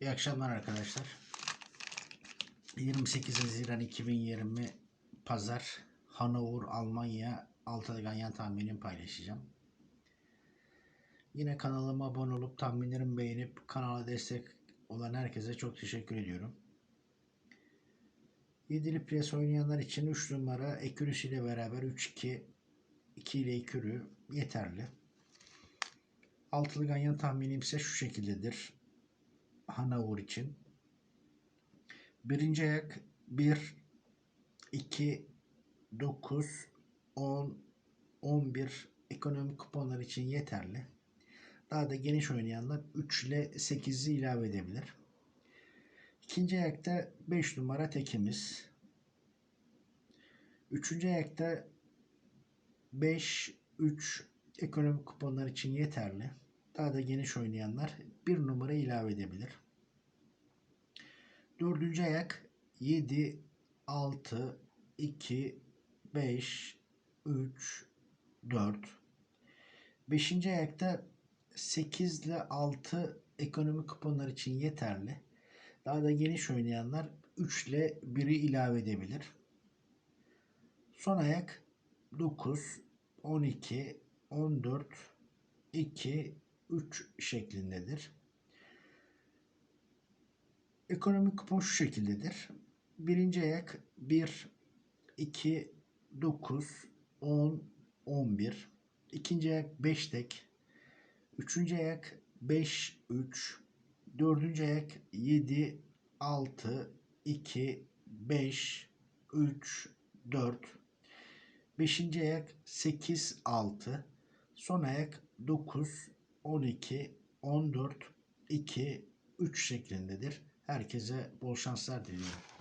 İyi akşamlar arkadaşlar. 28 Haziran 2020 Pazar Hannover Almanya altı ganyan tahminimi paylaşacağım. Yine kanalıma abone olup tahminlerimi beğenip kanala destek olan herkese çok teşekkür ediyorum. Yedili pres oynayanlar için 3 numara ekürüsü ile beraber 3-2 2 ile ekürü yeterli. Altılı ganyan tahminim ise şu şekildedir. Hanover için. Birinci ayak 1, 2, 9, 10, 11 ekonomik kuponlar için yeterli. Daha da geniş oynayanlar 3 ile 8'i ilave edebilir. İkinci ayakta 5 numara tekimiz. Üçüncü ayakta 5, 3 ekonomik kuponlar için yeterli. Daha da geniş oynayanlar bir numara ilave edebilir. Dördüncü ayak 7, 6, 2, 5, 3, 4. Beşinci ayakta 8 ile 6 ekonomik kuponlar için yeterli. Daha da geniş oynayanlar 3 ile 1'i ilave edebilir. Son ayak 9, 12, 14, 2, 3 şeklindedir. Ekonomik kupon şu şekildedir. Birinci ayak 1, 2, 9, 10, 11. İkinci ayak 5 tek. Üçüncü ayak 5, 3. Dördüncü ayak 7, 6, 2, 5, 3, 4. Beşinci ayak 8, 6. Son ayak 9, 12, 14, 2, 3 şeklindedir. Herkese bol şanslar diliyorum.